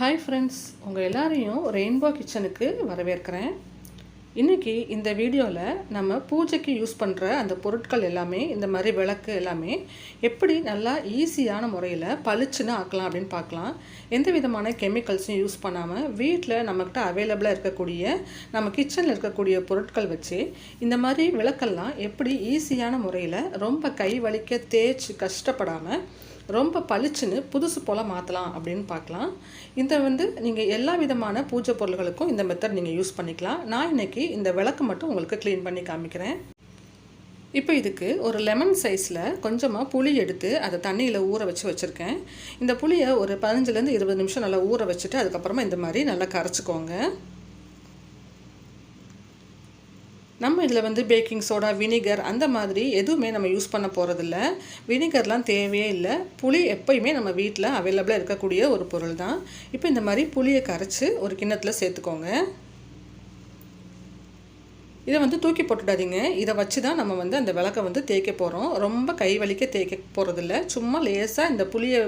Hi friends உங்கள் எல்லாரையும் rainbow கிச்சனுக்கு வரவேற்கிறேன். இன்றைக்கி இந்த வீடியோவில் நம்ம பூஜைக்கு யூஸ் பண்ணுற அந்த பொருட்கள் எல்லாமே இந்த மாதிரி விளக்கு எல்லாமே எப்படி நல்லா ஈஸியான முறையில் பளிச்சுன்னு ஆக்கலாம் அப்படின்னு பார்க்கலாம். எந்த விதமான கெமிக்கல்ஸும் யூஸ் பண்ணாமல் வீட்டில் நம்மக்கிட்ட அவைலபிளாக இருக்கக்கூடிய நம்ம கிச்சனில் இருக்கக்கூடிய பொருட்கள் வச்சு இந்த மாதிரி விளக்கெல்லாம் எப்படி ஈஸியான முறையில் ரொம்ப கை வலிக்க தேய்ச்சி கஷ்டப்படாமல் ரொம்ப பளிச்சுன்னு புதுசு போல் மாற்றலாம் அப்படின்னு பார்க்கலாம். இந்த வந்து நீங்கள் எல்லா விதமான பூஜை பொருள்களுக்கும் இந்த மெத்தட் நீங்கள் யூஸ் பண்ணிக்கலாம். நான் இன்றைக்கி இந்த விளக்கு மட்டும் உங்களுக்கு க்ளீன் பண்ணி காமிக்கிறேன். இப்போ இதுக்கு ஒரு லெமன் சைஸில் கொஞ்சமாக புளி எடுத்து அதை தண்ணியில் ஊற வச்சு வச்சுருக்கேன். இந்த புளியை ஒரு பதினஞ்சுலேருந்து இருபது நிமிஷம் நல்லா ஊற வச்சுட்டு அதுக்கப்புறமா இந்த மாதிரி நல்லா கரைச்சிக்கோங்க. நம்ம இதில் வந்து பேக்கிங் சோடா வினிகர் அந்த மாதிரி எதுவுமே நம்ம யூஸ் பண்ண போகிறதில்ல வினிகர்லாம் தேவையே இல்லை. புளி எப்பயுமே நம்ம வீட்டில் அவைலபிளாக இருக்கக்கூடிய ஒரு பொருள் தான். இப்போ இந்த மாதிரி புளியை கரைச்சி ஒரு கிண்ணத்தில் சேர்த்துக்கோங்க. இதை வந்து தூக்கி போட்டுடாதீங்க. இதை வச்சு தான் நம்ம வந்து அந்த விளக்கை வந்து தேய்க்க போகிறோம் ரொம்ப கை வலிக்க தேய்க்க போகிறதில்ல சும்மா லேசாக இந்த புளியை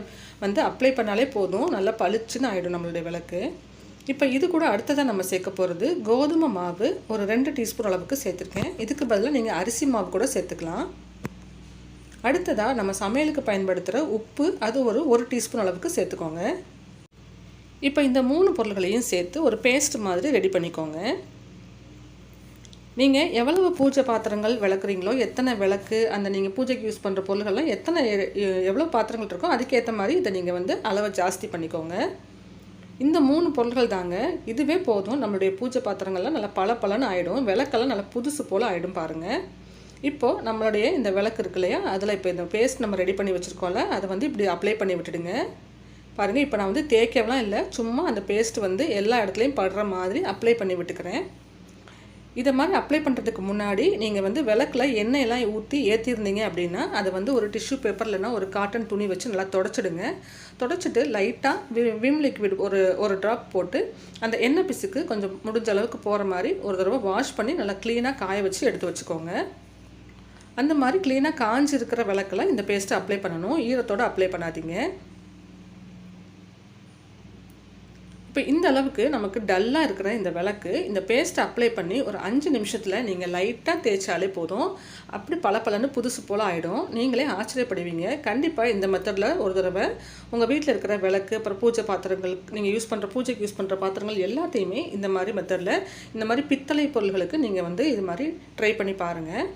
வந்து அப்ளை பண்ணாலே போதும். நல்லா பளிச்சுன்னு ஆகிடும் நம்மளுடைய விளக்கு. இப்போ இது கூட அடுத்ததாக நம்ம சேர்க்க போகிறது கோதுமை மாவு ஒரு ரெண்டு டீஸ்பூன் அளவுக்கு சேர்த்துருக்கேன். இதுக்கு பதிலாக நீங்கள் அரிசி மாவு கூட சேர்த்துக்கலாம். அடுத்ததாக நம்ம சமையலுக்கு பயன்படுத்துகிற உப்பு அது ஒரு ஒரு டீஸ்பூன் அளவுக்கு சேர்த்துக்கோங்க. இப்போ இந்த மூணு பொருள்களையும் சேர்த்து ஒரு பேஸ்ட் மாதிரி ரெடி பண்ணிக்கோங்க. நீங்கள் எவ்வளவு பூஜை பாத்திரங்கள் விளக்குறீங்களோ எத்தனை விளக்கு அந்த நீங்கள் பூஜைக்கு யூஸ் பண்ணுற பொருள்கள்லாம் எத்தனை எவ்வளோ பாத்திரங்கள் இருக்கோ அதுக்கேற்ற மாதிரி இதை நீங்கள் வந்து அளவை ஜாஸ்தி பண்ணிக்கோங்க. இந்த மூணு பொருள்கள் தாங்க. இதுவே போதும். நம்மளுடைய பூஜை பாத்திரங்கள்லாம் நல்லா பல பலன்னு ஆகிடும் விளக்கெல்லாம் நல்லா புதுசு போல் ஆகிடும் பாருங்கள் இப்போது நம்மளுடைய இந்த விளக்கு இருக்கு இல்லையா? அதில் இப்போ இந்த பேஸ்ட் நம்ம ரெடி பண்ணி வச்சுருக்கோம்ல அதை வந்து இப்படி அப்ளை பண்ணி விட்டுடுங்க. பாருங்கள் இப்போ நான் வந்து தேய்க்கவெலாம் இல்லை. சும்மா அந்த பேஸ்ட் வந்து எல்லா இடத்துலையும் படுற மாதிரி அப்ளை பண்ணி விட்டுக்கிறேன். இதை மாதிரி அப்ளை பண்ணுறதுக்கு முன்னாடி நீங்கள் வந்து விளக்கில் எண்ணெயெல்லாம் ஊற்றி ஏற்றிருந்தீங்க அப்படின்னா அதை வந்து ஒரு டிஷ்யூ பேப்பர் இல்லைனா ஒரு காட்டன் துணி வச்சு நல்லா தொடச்சிடுங்க. தொடச்சிட்டு லைட்டாக விம் லிக்விட் ஒரு ஒரு ட்ராப் போட்டு அந்த எண்ணெய் பிசுக்கு கொஞ்சம் முடிஞ்ச அளவுக்கு போகிற மாதிரி ஒரு தடவை வாஷ் பண்ணி நல்லா க்ளீனாக காய வச்சு எடுத்து வச்சுக்கோங்க. அந்த மாதிரி க்ளீனாக காஞ்சி இருக்கிற விளக்கில் இந்த பேஸ்ட்டை அப்ளை பண்ணணும். ஈரத்தோடு அப்ளை பண்ணாதீங்க. இப்போ இந்த அளவுக்கு நமக்கு டல்லாக இருக்கிற இந்த விளக்கு இந்த பேஸ்ட்டை அப்ளை பண்ணி ஒரு அஞ்சு நிமிஷத்தில் நீங்கள் லைட்டாக தேய்ச்சாலே போதும். அப்படி பல பலன்னு புதுசு போல் ஆகிடும் நீங்களே ஆச்சரியப்படுவீங்க. கண்டிப்பாக இந்த மெத்தடில் ஒரு தடவை உங்கள் வீட்டில் இருக்கிற விளக்கு அப்புறம் பூஜை பாத்திரங்கள் நீங்கள் யூஸ் பண்ணுற பூஜைக்கு யூஸ் பண்ணுற பாத்திரங்கள் எல்லாத்தையுமே இந்த மாதிரி மெத்தடில் இந்த மாதிரி பித்தளை பொருள்களுக்கு நீங்கள் வந்து இது மாதிரி ட்ரை பண்ணி பாருங்கள்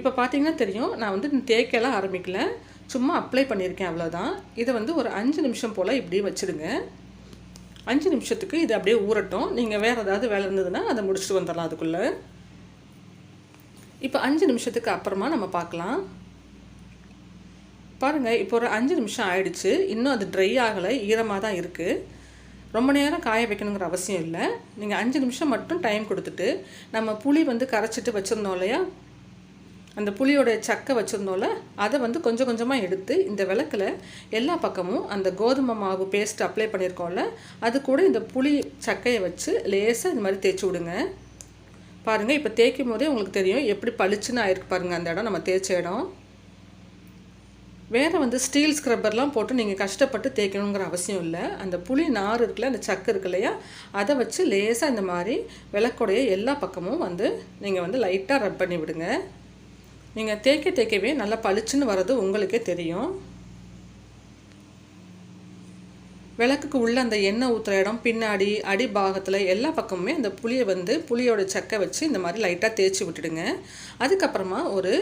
இப்போ பார்த்தீங்கன்னா தெரியும் நான் வந்து தேய்க்கலாம் ஆரம்பிக்கல. சும்மா அப்ளை பண்ணியிருக்கேன் அவ்வளோதான் இதை வந்து ஒரு அஞ்சு நிமிஷம் போல் இப்படி வச்சுடுங்க. அஞ்சு நிமிஷத்துக்கு இது அப்படியே ஊறட்டும். நீங்கள் வேறு ஏதாவது வேலை இருந்ததுன்னா அதை முடிச்சுட்டு வந்துடலாம் அதுக்குள்ளே. இப்போ அஞ்சு நிமிஷத்துக்கு அப்புறமா நம்ம பார்க்கலாம். பாருங்கள் இப்போ ஒரு அஞ்சு நிமிஷம் ஆயிடுச்சு. இன்னும் அது ட்ரை ஆகலை ஈரமாக தான் இருக்குது ரொம்ப நேரம் காய வைக்கணுங்கிற அவசியம் இல்லை. நீங்கள் அஞ்சு நிமிஷம் மட்டும் டைம் கொடுத்துட்டு நம்ம புளி வந்து கரைச்சிட்டு வச்சுருந்தோம் இல்லையா? அந்த புளியோட சக்கை வச்சுருந்தோம்ல அதை வந்து கொஞ்சம் கொஞ்சமாக எடுத்து இந்த விளக்கில் எல்லா பக்கமும் அந்த கோதுமை மாவு பேஸ்ட் அப்ளை பண்ணியிருக்கோம்ல அது கூட இந்த புளி சக்கையை வச்சு லேசாக இந்த மாதிரி தேய்ச்சி விடுங்க. பாருங்கள் இப்போ தேய்க்கும் போதே உங்களுக்கு தெரியும் எப்படி பளிச்சுன்னு ஆயிருக்கு பாருங்கள் அந்த இடம் நம்ம தேய்ச்ச இடம். வேறு வந்து ஸ்டீல் ஸ்க்ரப்பர்லாம் போட்டு நீங்கள் கஷ்டப்பட்டு தேய்க்கணுங்கிற அவசியம் இல்லை. அந்த புளி நார் இருக்குல்ல அந்த சக்கு இருக்கு இல்லையா அதை வச்சு லேசாக இந்த மாதிரி விளக்குடைய எல்லா பக்கமும் வந்து நீங்கள் வந்து லைட்டாக ரப் பண்ணி விடுங்க. நீங்கள் தேய்க்க தேய்க்கவே நல்லா பளிச்சுன்னு வர்றது உங்களுக்கே தெரியும். விளக்குக்கு உள்ள அந்த எண்ணெய் ஊற்றுற இடம் பின்னாடி அடி பாகத்தில் எல்லா பக்கமுமே அந்த புளியை வந்து புளியோட சக்கை வச்சு இந்த மாதிரி லைட்டாக தேய்ச்சி விட்டுடுங்க. அதுக்கப்புறமா ஒரு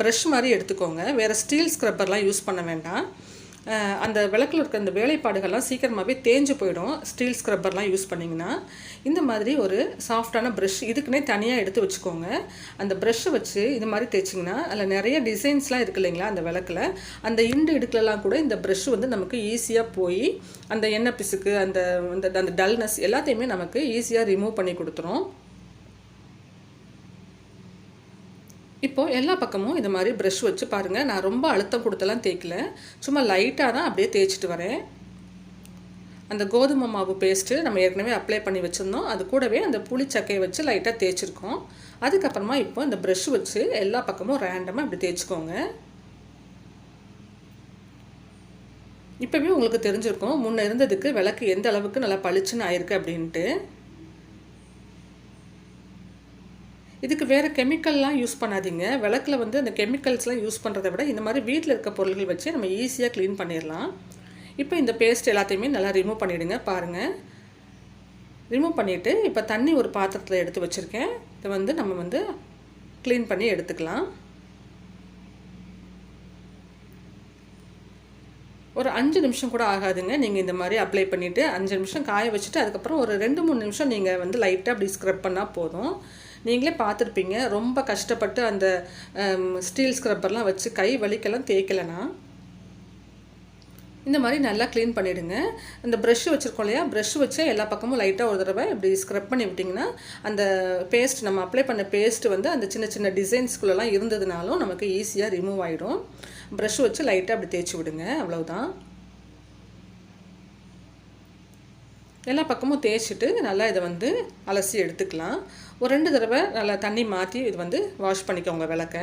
ப்ரஷ் மாதிரி எடுத்துக்கோங்க. வேறு ஸ்டீல் ஸ்க்ரப்பர்லாம் யூஸ் பண்ண வேண்டாம். அந்த விளக்கில் இருக்க அந்த வேலைப்பாடுகள்லாம் சீக்கிரமாகவே தேஞ்சு போயிடும். ஸ்டீல் ஸ்க்ரப்பர்லாம் யூஸ் பண்ணிங்கன்னா இந்த மாதிரி ஒரு சாஃப்டான ப்ரஷ் இதுக்குன்னே தனியாக எடுத்து வச்சுக்கோங்க. அந்த ப்ரஷ்ஷை வச்சு இது மாதிரி தேய்ச்சிங்கன்னா அதில் நிறைய டிசைன்ஸ்லாம் இருக்கு இல்லைங்களா அந்த விளக்கில். அந்த இண்டு இடுக்கலலாம் கூட இந்த ப்ரஷ் வந்து நமக்கு ஈஸியாக போய் அந்த எண்ணெய் பிசுக்கு அந்த அந்த டல்னஸ் எல்லாத்தையுமே நமக்கு ஈஸியாக ரிமூவ் பண்ணி கொடுத்துரும். இப்போது எல்லா பக்கமும் இந்த மாதிரி ப்ரஷ் வச்சு பாருங்கள் நான் ரொம்ப அழுத்தம் கொடுத்தலாம் தேய்க்கல. சும்மா லைட்டாக தான் அப்படியே தேய்ச்சிட்டு வரேன். அந்த கோதுமை மாவு பேஸ்ட்டு நம்ம ஏற்கனவே அப்ளை பண்ணி வச்சுருந்தோம். அது கூடவே அந்த புளிச்சக்கையை வச்சு லைட்டாக தேய்ச்சிருக்கோம். அதுக்கப்புறமா இப்போ இந்த ப்ரஷ் வச்சு எல்லா பக்கமும் ரேண்டமாக இப்படி தேய்ச்சிக்கோங்க. இப்போவே உங்களுக்கு தெரிஞ்சிருக்கும். முன்ன இருந்ததுக்கு விளக்கு எந்த அளவுக்கு நல்லா பளிச்சுன்னு ஆயிருக்கு அப்படின்ட்டு. இதுக்கு வேறு கெமிக்கல்லாம் யூஸ் பண்ணாதீங்க. விளக்கில் வந்து அந்த கெமிக்கல்ஸ்லாம் யூஸ் பண்ணுறதை விட இந்த மாதிரி வீட்டில் இருக்க பொருள்கள் வச்சு நம்ம ஈஸியாக க்ளீன் பண்ணிடலாம் இப்போ இந்த பேஸ்ட் எல்லாத்தையுமே நல்லா ரிமூவ் பண்ணிவிடுங்க பாருங்கள் ரிமூவ் பண்ணிவிட்டு இப்போ தண்ணி ஒரு பாத்திரத்தில் எடுத்து வச்சுருக்கேன். இதை வந்து நம்ம வந்து க்ளீன் பண்ணி எடுத்துக்கலாம். ஒரு அஞ்சு நிமிஷம் கூட ஆகாதுங்க. நீங்கள் இந்த மாதிரி அப்ளை பண்ணிவிட்டு அஞ்சு நிமிஷம் காய வச்சுட்டு அதுக்கப்புறம் ஒரு ரெண்டு மூணு நிமிஷம் நீங்கள் வந்து லைட்டாக அப்படி ஸ்க்ரப் பண்ணால் போதும். நீங்களே பார்த்துருப்பீங்க. ரொம்ப கஷ்டப்பட்டு அந்த ஸ்டீல் ஸ்க்ரப்பர்லாம் வச்சு கை வலிக்கெல்லாம் தேய்க்கலைன்னா இந்த மாதிரி நல்லா க்ளீன் பண்ணிவிடுங்க அந்த ப்ரெஷ் வச்சுருக்கோம் இல்லையா? ப்ரெஷ் வச்சு எல்லா பக்கமும் லைட்டாக ஒரு தடவை இப்படி ஸ்க்ரப் பண்ணி விட்டிங்கன்னா அந்த பேஸ்ட் நம்ம அப்ளை பண்ண பேஸ்ட் வந்து அந்த சின்ன சின்ன டிசைன்ஸ்குள்ளெல்லாம் இருந்ததுனாலும் நமக்கு ஈஸியாக ரிமூவ் ஆகிடும் ப்ரெஷ் வச்சு லைட்டாக அப்படி தேய்ச்சி விடுங்க. அவ்வளவுதான். எல்லா பக்கமும் தேய்ச்சிட்டு நல்லா இதை வந்து அலசி எடுத்துக்கலாம். ஒரு ரெண்டு தடவை நல்லா தண்ணி மாற்றி இது வந்து வாஷ் பண்ணிக்கோங்க விளக்க.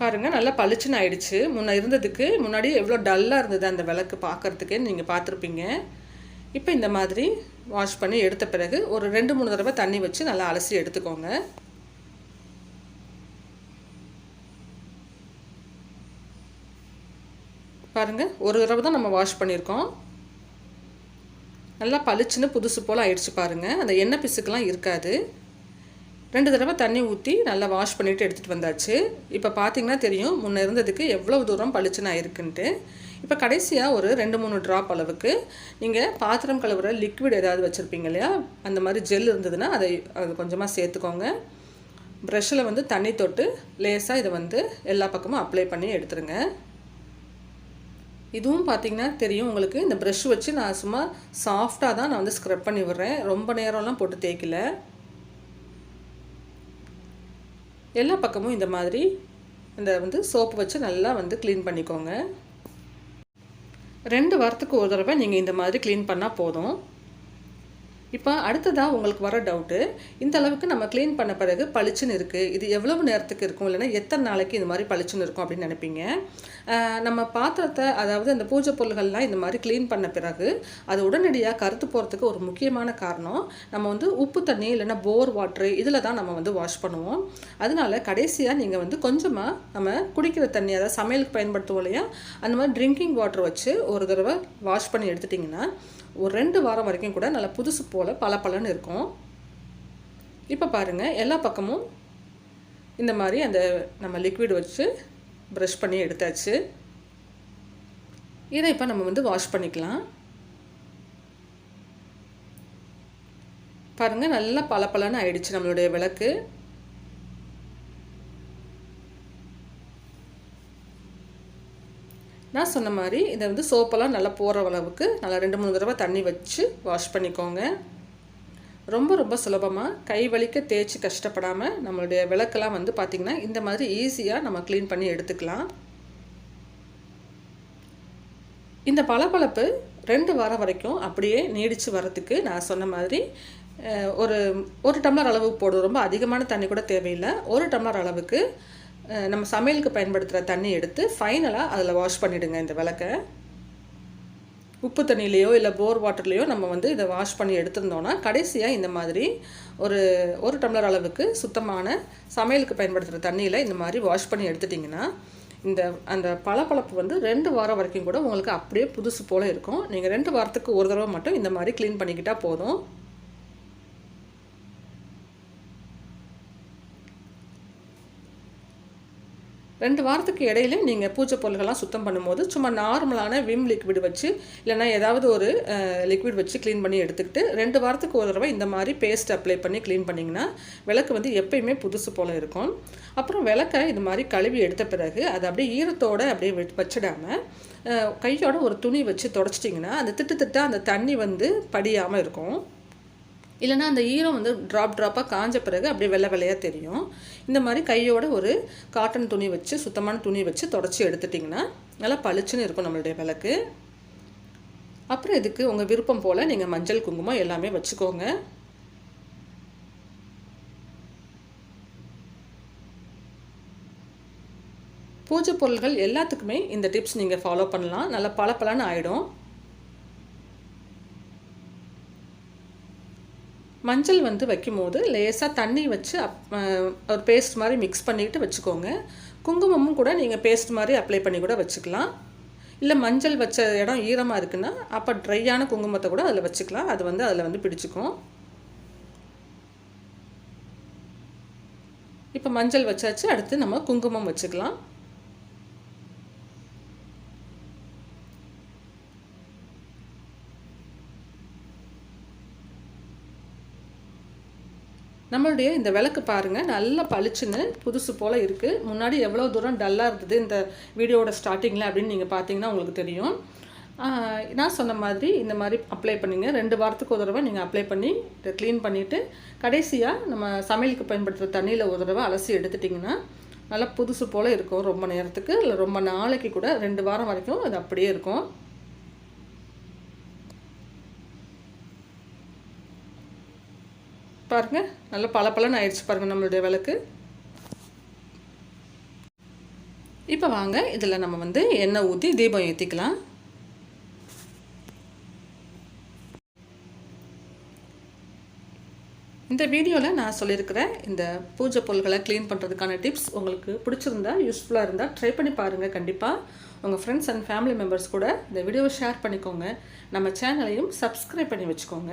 பாருங்கள் நல்லா பளிச்சுன்னு ஆயிடுச்சு. முன்ன இருந்ததுக்கு முன்னாடி எவ்வளோ டல்லாக இருந்தது அந்த விளக்கு பார்க்குறதுக்கே நீங்கள் பார்த்துருப்பீங்க இப்போ இந்த மாதிரி வாஷ் பண்ணி எடுத்த பிறகு ஒரு ரெண்டு மூணு தடவை தண்ணி வச்சு நல்லா அலசி எடுத்துக்கோங்க. பாருங்கள் ஒரு தடவை தான் நம்ம வாஷ் பண்ணியிருக்கோம். நல்லா பளிச்சுன்னு புதுசு போல் ஆயிடுச்சு பாருங்கள் அந்த எண்ணெய் பிசுக்கெலாம் இருக்காது. ரெண்டு தடவை தண்ணி ஊற்றி நல்லா வாஷ் பண்ணிவிட்டு எடுத்துகிட்டு வந்தாச்சு. இப்போ பார்த்தீங்கன்னா தெரியும் முன்னே இருந்ததுக்கு எவ்வளோ தூரம் பளிச்சுன்னு ஆயிருக்குன்ட்டு. இப்போ கடைசியாக ஒரு ரெண்டு மூணு ட்ராப் அளவுக்கு நீங்கள் பாத்திரம் கழுவுற லிக்விட் ஏதாவது வச்சுருப்பீங்க இல்லையா? அந்த மாதிரி ஜெல் இருந்ததுன்னா அதை அது கொஞ்சமாக சேர்த்துக்கோங்க. ப்ரெஷ்ஷில் வந்து தண்ணி தொட்டு லேசாக இதை வந்து எல்லா பக்கமும் அப்ளை பண்ணி எடுத்துருங்க. இதுவும் பார்த்தீங்கன்னா தெரியும். உங்களுக்கு இந்த ப்ரெஷ் வச்சு நான் சும்மா சாஃப்டாக தான் நான் வந்து ஸ்க்ரப் பண்ணி விடுறேன். ரொம்ப நேரம்லாம் போட்டு தேய்க்கல. எல்லா பக்கமும் இந்த மாதிரி இந்த வந்து சோப்பு வச்சு நல்லா வந்து க்ளீன் பண்ணிக்கோங்க. ரெண்டு வாரத்துக்கு ஒரு தடவை நீங்கள் இந்த மாதிரி க்ளீன் பண்ணால் போதும். இப்போ அடுத்ததாக உங்களுக்கு வர டவுட்டு இந்த அளவுக்கு நம்ம க்ளீன் பண்ண பிறகு பளிச்சுன்னு இருக்குது இது எவ்வளவு நேரத்துக்கு இருக்கும்? இல்லைன்னா எத்தனை நாளைக்கு இந்த மாதிரி பளிச்சுன்னு இருக்கும் அப்படின்னு நினைப்பீங்க? நம்ம பாத்திரத்தை அதாவது அந்த பூஜை பொருள்கள்லாம் இந்த மாதிரி க்ளீன் பண்ண பிறகு அது உடனடியாக கருத்து போகிறதுக்கு ஒரு முக்கியமான காரணம் நம்ம வந்து உப்பு தண்ணி இல்லைன்னா போர் வாட்ரு இதில் தான் நம்ம வந்து வாஷ் பண்ணுவோம். அதனால கடைசியாக நீங்கள் வந்து கொஞ்சமாக நம்ம குடிக்கிற தண்ணி அதாவது சமையலுக்கு பயன்படுத்துவோம் இல்லையா? அந்த மாதிரி ட்ரிங்கிங் வாட்டர் வச்சு ஒரு தடவை வாஷ் பண்ணி எடுத்துட்டிங்கன்னா ஒரு ரெண்டு வாரம் வரைக்கும் கூட நல்லா புதுசு போல் பல பலன்னு இருக்கும். இப்போ பாருங்கள் எல்லா பக்கமும் இந்த மாதிரி அந்த நம்ம லிக்விட் வச்சு ப்ரஷ் பண்ணி எடுத்தாச்சு. இதை இப்போ நம்ம வந்து வாஷ் பண்ணிக்கலாம். பாருங்கள் நல்லா பல பலன்னு ஆயிடுச்சு நம்மளுடைய விளக்கு. நான் சொன்ன மாதிரி இதை வந்து சோப்பெல்லாம் நல்லா போகிற அளவுக்கு நல்லா ரெண்டு மூணு தடவை தண்ணி வச்சு வாஷ் பண்ணிக்கோங்க. ரொம்ப ரொம்ப சுலபமாக கை வலிக்க தேய்ச்சி கஷ்டப்படாமல் நம்மளுடைய விளக்கெல்லாம் வந்து பார்த்திங்கன்னா இந்த மாதிரி ஈஸியாக நம்ம க்ளீன் பண்ணி எடுத்துக்கலாம். இந்த பளபளப்பு ரெண்டு வாரம் வரைக்கும் அப்படியே நீடித்து வரத்துக்கு நான் சொன்ன மாதிரி ஒரு ஒரு டம்ளர் அளவுக்கு போடுவோம் ரொம்ப அதிகமான தண்ணி கூட தேவையில்லை. ஒரு டம்ளர் அளவுக்கு நம்ம சமையலுக்கு பயன்படுத்துகிற தண்ணி எடுத்து ஃபைனலாக அதில் வாஷ் பண்ணிவிடுங்க இந்த விளக்கை. உப்பு தண்ணியிலையோ இல்லை போர் வாட்டர்லேயோ நம்ம வந்து இதை வாஷ் பண்ணி எடுத்திருந்தோன்னா கடைசியாக இந்த மாதிரி ஒரு ஒரு டம்ளர் அளவுக்கு சுத்தமான சமையலுக்கு பயன்படுத்துகிற தண்ணியில் இந்த மாதிரி வாஷ் பண்ணி எடுத்துட்டிங்கன்னா இந்த அந்த பளபளப்பு வந்து ரெண்டு வாரம் வரைக்கும் கூட உங்களுக்கு அப்படியே புதுசு போல் இருக்கும். நீங்கள் ரெண்டு வாரத்துக்கு ஒரு தடவை மட்டும் இந்த மாதிரி க்ளீன் பண்ணிக்கிட்டால் போதும். ரெண்டு வாரத்துக்கு இடையில நீங்கள் பூஜை பொருள்கள்லாம் சுத்தம் பண்ணும்போது சும்மா நார்மலான விம் லிக்விட் வச்சு இல்லைனா ஏதாவது ஒரு லிக்விட் வச்சு க்ளீன் பண்ணி எடுத்துக்கிட்டு ரெண்டு வாரத்துக்கு ஒரு தடவை இந்த மாதிரி பேஸ்ட் அப்ளை பண்ணி க்ளீன் பண்ணிங்கன்னா விளக்கு வந்து எப்பயுமே புதுசு போல் இருக்கும். அப்புறம் விளக்கை இது மாதிரி கழுவி எடுத்த பிறகு அதை அப்படியே ஈரத்தோடு அப்படியே வச்சிடாமல் கையோட ஒரு துணி வச்சு தொடச்சிட்டிங்கன்னா அந்த திட்டு திட்டாக அந்த தண்ணி வந்து படியாமல் இருக்கும். இல்லைனா அந்த ஈரம் வந்து ட்ராப் ட்ராப்பாக காஞ்ச பிறகு அப்படியே வெள்ளை வெள்ளையாக தெரியும். இந்த மாதிரி கையோட ஒரு காட்டன் துணி வச்சு சுத்தமான துணி வச்சு தொடச்சி எடுத்துட்டிங்கன்னா நல்லா பளிச்சுன்னு இருக்கும் நம்மளுடைய விளக்கு. அப்புறம் இதுக்கு உங்கள் விருப்பம் போல் நீங்கள் மஞ்சள் குங்குமம் எல்லாமே வச்சுக்கோங்க. பூஜை பொருள்கள் எல்லாத்துக்குமே இந்த டிப்ஸ் நீங்கள் ஃபாலோ பண்ணலாம். நல்லா பளபளன்னு ஆகிடும் மஞ்சள் வந்து வைக்கும்போது லேசாக தண்ணி வச்சு அப் ஒரு பேஸ்ட் மாதிரி மிக்ஸ் பண்ணிக்கிட்டு வச்சுக்கோங்க. குங்குமமும் கூட நீங்கள் பேஸ்ட் மாதிரி அப்ளை பண்ணி கூட வச்சுக்கலாம். இல்லை மஞ்சள் வச்ச இடம் ஈரமாக இருக்குன்னா அப்போ ட்ரையான குங்குமத்தை கூட அதில் வச்சுக்கலாம். அது வந்து அதில் வந்து பிடிச்சிக்கும். இப்போ மஞ்சள் வச்சாச்சு அடுத்து நம்ம குங்குமம் வச்சுக்கலாம். நம்மளுடைய இந்த விளக்கு பாருங்கள் நல்லா பளிச்சுன்னு புதுசு போல் இருக்குது முன்னாடி எவ்வளோ தூரம் டல்லாக இருந்தது இந்த வீடியோட ஸ்டார்டிங்கில் அப்படின்னு நீங்கள் பார்த்தீங்கன்னா உங்களுக்கு தெரியும். நான் சொன்ன மாதிரி இந்த மாதிரி அப்ளை பண்ணிங்க. ரெண்டு வாரத்துக்கு ஒரு தடவை நீங்கள் அப்ளை பண்ணி இதை க்ளீன் பண்ணிவிட்டு கடைசியாக நம்ம சமையலுக்கு பயன்படுத்துகிற தண்ணியில் ஒரு தடவை அலசி எடுத்துட்டிங்கன்னா நல்லா புதுசு போல் இருக்கும் ரொம்ப நேரத்துக்கு. இல்லை ரொம்ப நாளைக்கு கூட ரெண்டு வாரம் வரைக்கும் அது அப்படியே இருக்கும். பாருங்கள் நல்லா பல ஆயிடுச்சு பாருங்கள் நம்மளுடைய விளக்கு. இப்போ வாங்க இதில் நம்ம வந்து எண்ணெய் ஊற்றி தீபம் ஏற்றிக்கலாம் இந்த வீடியோவில் நான் சொல்லியிருக்கிற இந்த பூஜை பொருள்களை க்ளீன் பண்ணுறதுக்கான டிப்ஸ் உங்களுக்கு பிடிச்சிருந்தா யூஸ்ஃபுல்லாக இருந்தால் ட்ரை பண்ணி பாருங்கள் கண்டிப்பாக உங்கள் ஃப்ரெண்ட்ஸ் அண்ட் ஃபேமிலி மெம்பர்ஸ் கூட இந்த வீடியோவை ஷேர் பண்ணிக்கோங்க. நம்ம சேனலையும் சப்ஸ்கிரைப் பண்ணி வச்சுக்கோங்க.